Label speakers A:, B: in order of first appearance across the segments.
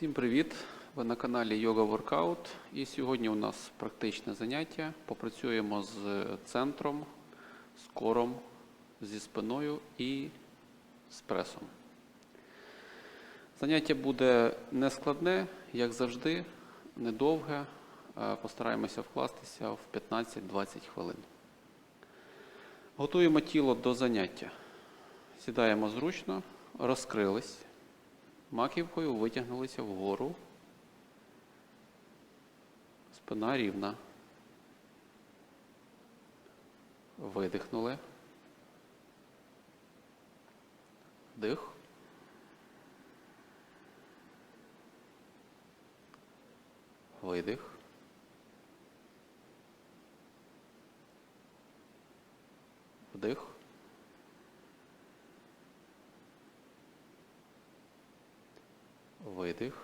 A: Всім привіт! Ви на каналі Yoga Workout. І сьогодні у нас практичне заняття. Попрацюємо з центром, з кором, зі спиною і з пресом. Заняття буде нескладне, як завжди, недовге. Е, Постараємося вкластися в 15-20 хвилин. Готуємо тіло до заняття. Сідаємо зручно, розкрились. Маківкою витягнулися вгору. Спина рівна. Видихнули. Вдих. Видих. Вдих. Видих.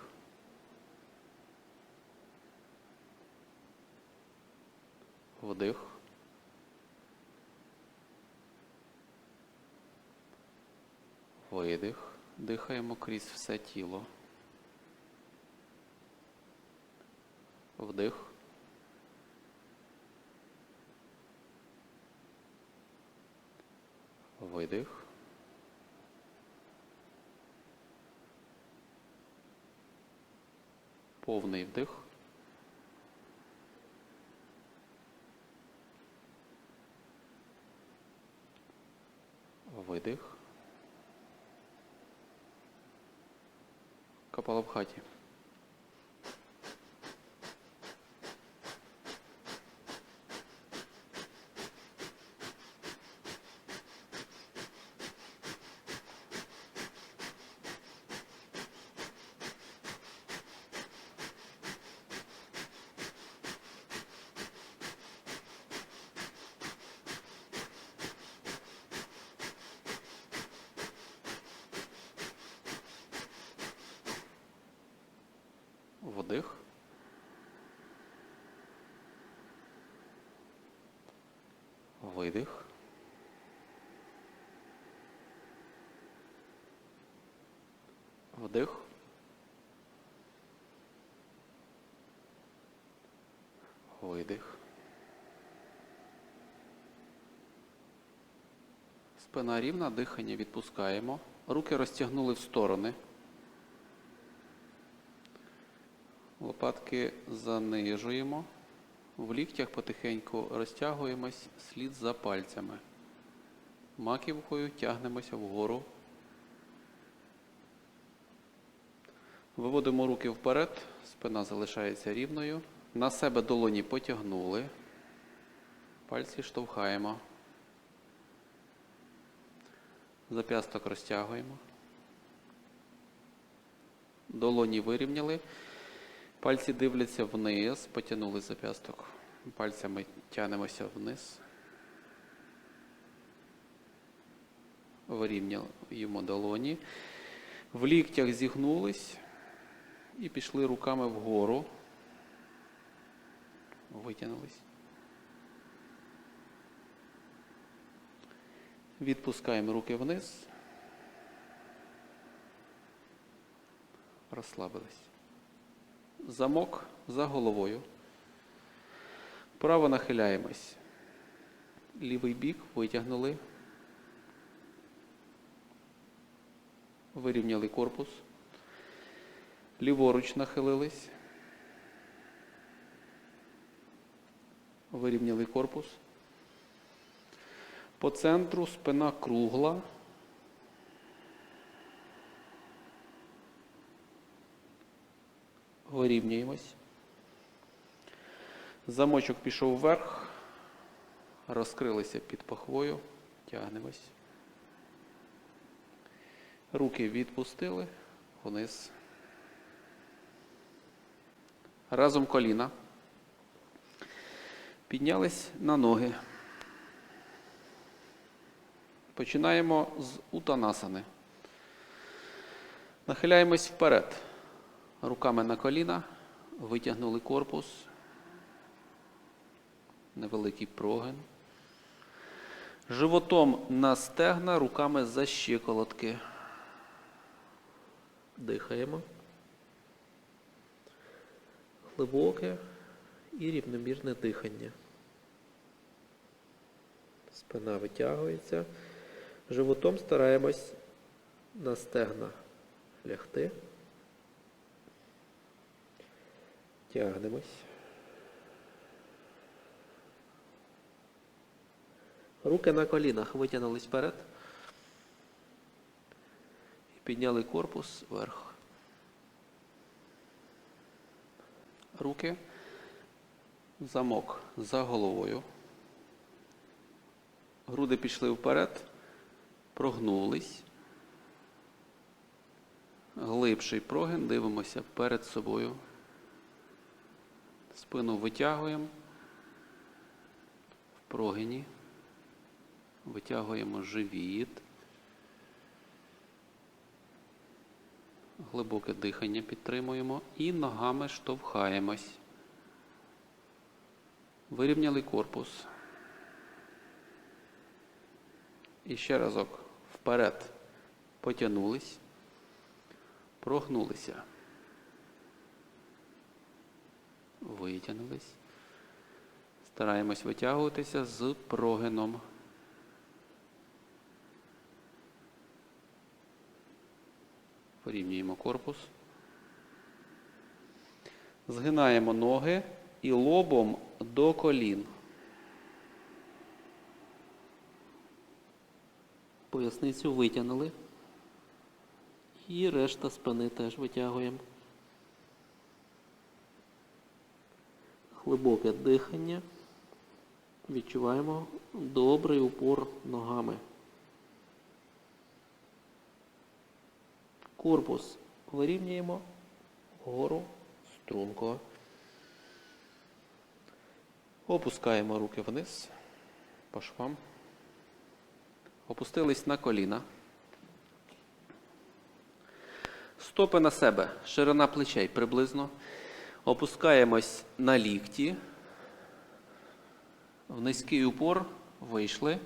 A: Вдих. Видих. Дихаємо крізь все тіло. Вдих. Видих. Повний вдих. Видих. Капала в хаті. Вдих. Видих. Вдих. Видих. Спина рівна, дихання відпускаємо. Руки розтягнули в сторони. Лопатки занижуємо. В ліктях потихеньку розтягуємось слід за пальцями. Маківкою тягнемося вгору. Виводимо руки вперед, спина залишається рівною. На себе долоні потягнули. Пальці штовхаємо. Зап'ясток розтягуємо. Долоні вирівняли. Пальці дивляться вниз, потягнули зап'ясток. Пальцями тягнемося вниз. Вирівняємо долоні. В ліктях зігнулись і пішли руками вгору. Витягнулись. Відпускаємо руки вниз. Розслабились. Замок за головою. Право нахиляємось. Лівий бік витягнули. Вирівняли корпус. Ліворуч нахилились. Вирівняли корпус. По центру спина кругла. Вирівнюємось. Замочок пішов вверх. Розкрилися під пахвою. Тягнемось. Руки відпустили вниз. Разом коліна. Піднялись на ноги. Починаємо з утанасани. Нахиляємось вперед. Руками на коліна, витягнули корпус, невеликий прогин. Животом на стегна, руками за щиколотки. Дихаємо.
B: глибоке і рівномірне дихання. Спина витягується. Животом стараємось на стегна лягти. Тягнемось. Руки на колінах витягнулись вперед. І підняли корпус вверх.
A: Руки. Замок за головою. Груди пішли вперед. Прогнулись. Глибший прогин. Дивимося перед собою. Спину витягуємо. В прогині. Витягуємо живіт. Глибоке дихання підтримуємо і ногами штовхаємось. Вирівняли корпус. І ще разок вперед потягнулись, прогнулися. Витягнулись. Стараємось витягуватися з прогином. Порівнюємо корпус. Згинаємо ноги і лобом до колін.
B: Поясницю витягнули. І решта спини теж витягуємо. Глибоке дихання. Відчуваємо добрий упор ногами. Корпус вирівнюємо вгору струнко.
A: Опускаємо руки вниз по швам. Опустились на коліна. Стопи на себе, ширина плечей приблизно. Опускаємось на лікті. В низький упор вийшли.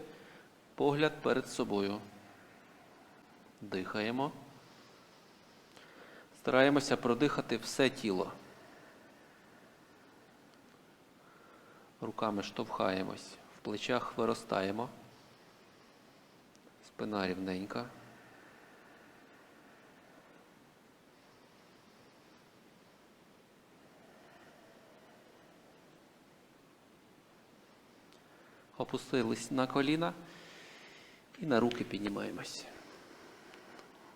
A: Погляд перед собою. Дихаємо. Стараємося продихати все тіло. Руками штовхаємось, в плечах виростаємо. Спина рівненька. Опустились на коліна і на руки піднімаємось.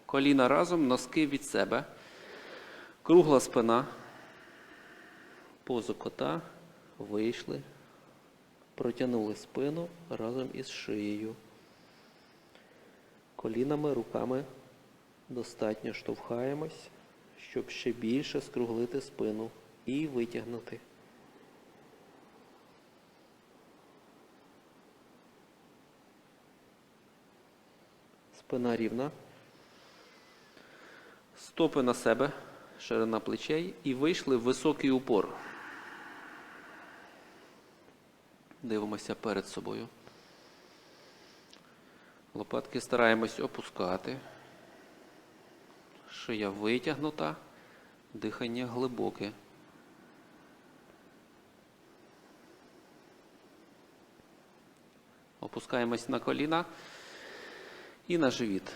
A: Коліна разом, носки від себе. Кругла спина.
B: Позу кота вийшли, протягнули спину разом із шиєю. Колінами, руками достатньо штовхаємось, щоб ще більше скруглити спину і витягнути. Спина рівна.
A: Стопи на себе, ширина плечей і вийшли в високий упор. Дивимося перед собою. Лопатки стараємось опускати. Шия витягнута, дихання глибоке. Опускаємось на коліна і на живіт.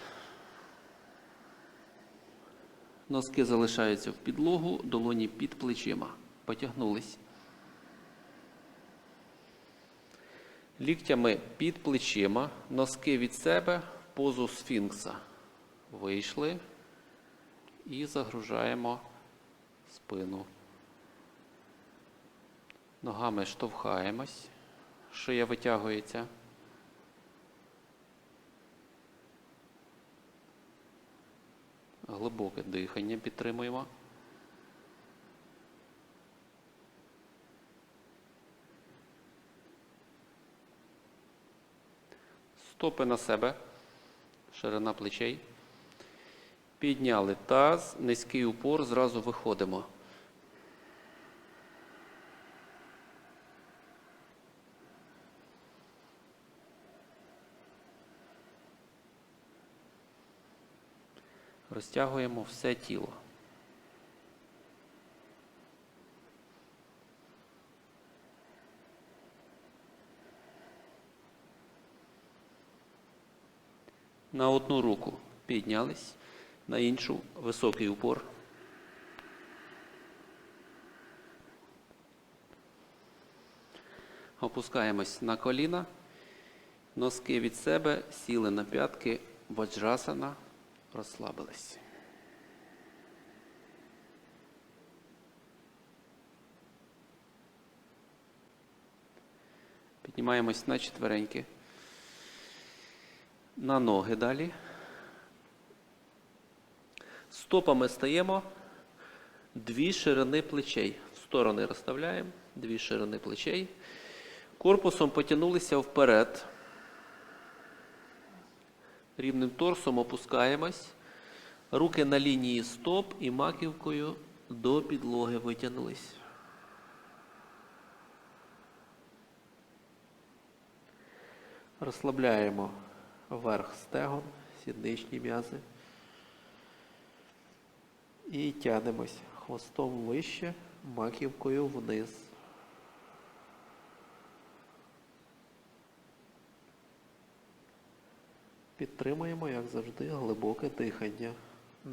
A: Носки залишаються в підлогу, долоні під плечима. Потягнулись. Ліктями під плечима, носки від себе позу сфінкса. Вийшли і загружаємо спину. Ногами штовхаємось, шия витягується. Глибоке дихання підтримуємо. Стопи на себе, ширина плечей. Підняли таз, низький упор, зразу виходимо. розтягуємо все тіло.
B: На одну руку піднялись, на іншу високий упор.
A: Опускаємось на коліна, носки від себе, сіли на п'ятки, ваджрасана розслабились. Піднімаємось на четвереньки. На ноги далі.
B: Стопами стаємо дві ширини плечей. В сторони розставляємо, дві ширини плечей. Корпусом потягнулися вперед. Рівним торсом опускаємось. Руки на лінії стоп і маківкою до підлоги витягнулись. Розслабляємо верх стегон, сідничні м'язи. І тянемось хвостом вище, маківкою вниз. Підтримуємо, як завжди, глибоке дихання.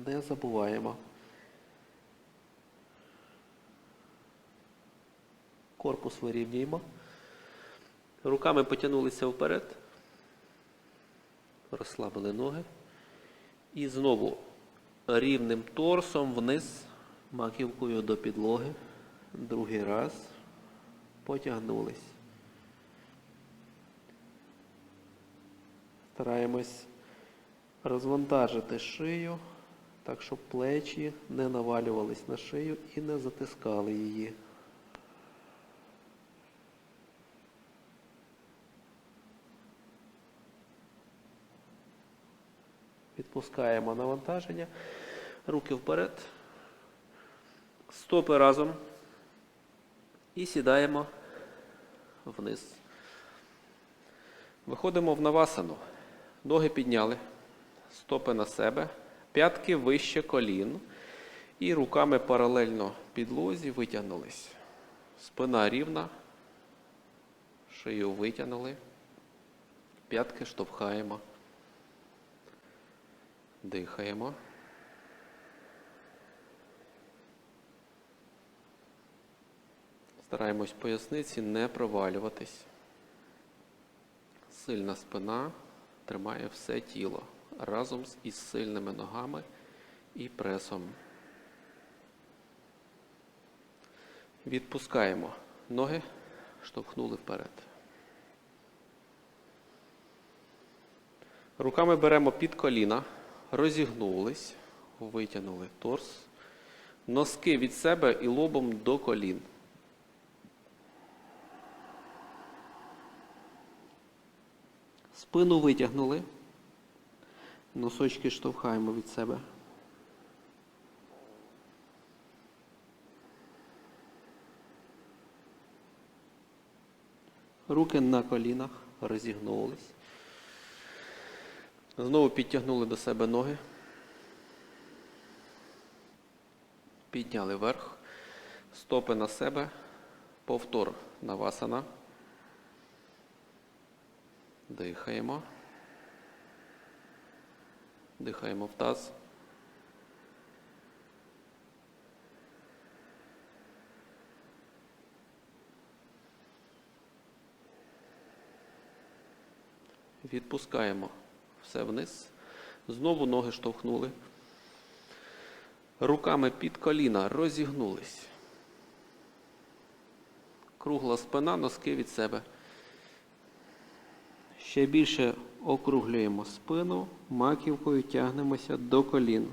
B: Не забуваємо. Корпус вирівнюємо. Руками потягнулися вперед. Розслабили ноги. І знову рівним торсом вниз, маківкою до підлоги. Другий раз. Потягнулись. Стараємось розвантажити шию, так щоб плечі не навалювались на шию і не затискали її. Відпускаємо навантаження. Руки вперед. Стопи разом. І сідаємо вниз.
A: Виходимо в навасану. Ноги підняли, стопи на себе, п'ятки вище колін. І руками паралельно підлозі витягнулись. Спина рівна, шию витягнули, п'ятки штовхаємо, дихаємо. Стараємось поясниці не провалюватись. Сильна спина тримає все тіло разом із сильними ногами і пресом. Відпускаємо ноги, штовхнули вперед. Руками беремо під коліна, розігнулись, витягнули торс, носки від себе і лобом до колін.
B: Спину витягнули. Носочки штовхаємо від себе. Руки на колінах розігнулись.
A: Знову підтягнули до себе ноги. Підняли вверх. Стопи на себе. Повтор навасана. Дихаємо. Дихаємо в таз. Відпускаємо все вниз. Знову ноги штовхнули. Руками під коліна розігнулись. Кругла спина, носки від себе.
B: Ще більше округлюємо спину, маківкою тягнемося до колін.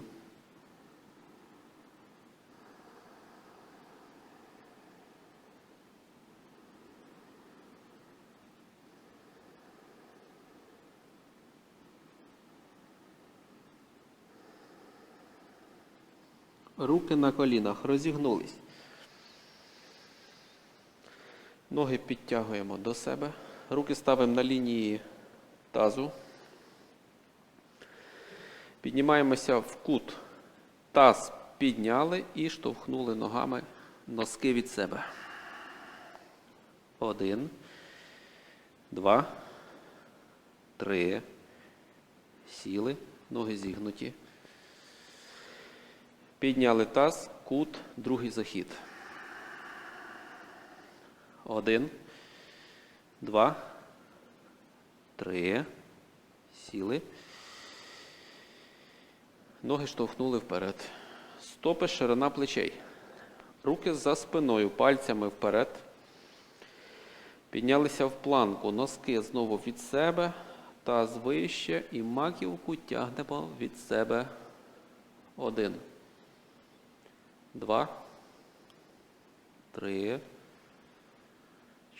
B: Руки на колінах розігнулись.
A: Ноги підтягуємо до себе. Руки ставимо на лінії тазу. Піднімаємося в кут. Таз підняли і штовхнули ногами носки від себе. Один, два, три, Сіли, ноги зігнуті. Підняли таз, кут, другий захід. Один, два, три. Сіли. Ноги штовхнули вперед. Стопи ширина плечей. Руки за спиною, пальцями вперед. Піднялися в планку, носки знову від себе, таз вище і маківку тягнемо від себе. Один. Два. Три.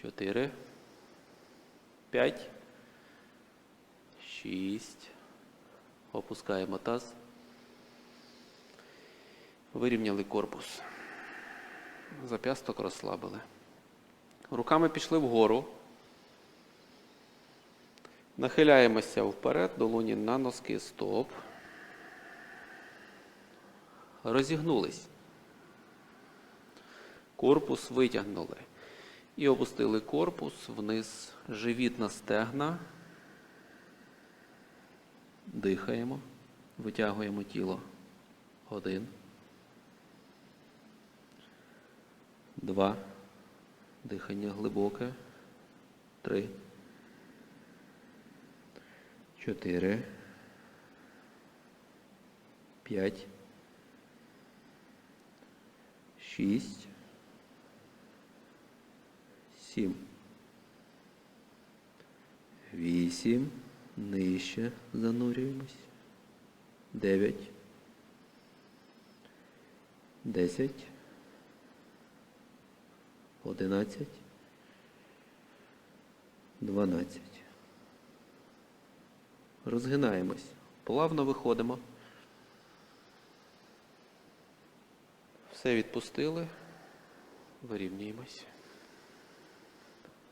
A: Чотири. П'ять. Шість. Опускаємо таз. Вирівняли корпус. Зап'ясток розслабили. Руками пішли вгору. Нахиляємося вперед, долоні на носки, стоп. Розігнулись. Корпус витягнули. І опустили корпус вниз, живіт на стегна. Дихаємо, витягуємо тіло. Один. Два. Дихання глибоке. Три. Чотири. П'ять. Шість. Сім. Вісім. Нижче занурюємось. Дев'ять. Десять. Одинадцять. Дванадцять. Розгинаємось. Плавно виходимо. Все відпустили. Вирівнюємось.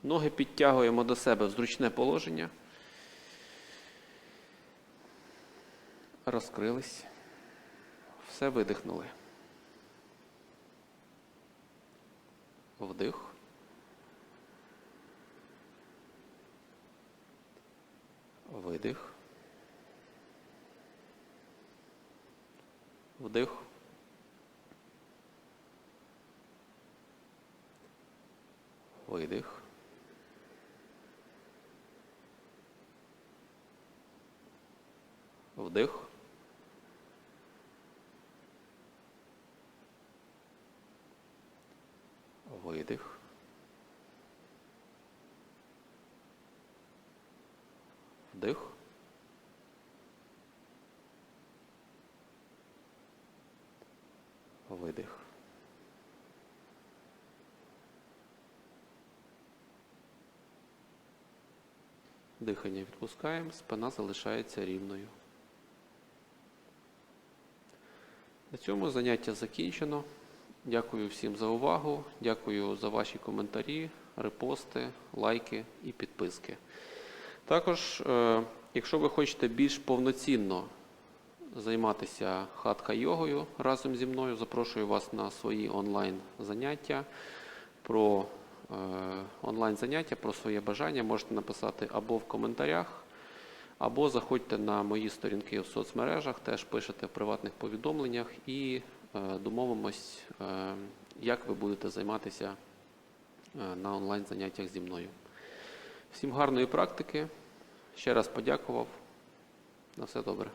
A: Ноги підтягуємо до себе в зручне положення. Розкрились. Все видихнули. Вдих. Видих. Вдих. Видих. Вдих. Видих. Вдих. Видих. Дихання відпускаємо, спина залишається рівною. На цьому заняття закінчено. Дякую всім за увагу. Дякую за ваші коментарі, репости, лайки і підписки. Також, е, якщо ви хочете більш повноцінно займатися хатка йогою разом зі мною, запрошую вас на свої онлайн заняття. Про е, онлайн заняття, про своє бажання можете написати або в коментарях, або заходьте на мої сторінки в соцмережах, теж пишете в приватних повідомленнях і е, домовимось, е, як ви будете займатися е, на онлайн заняттях зі мною. Всім гарної практики. Ще раз подякував. На все добре.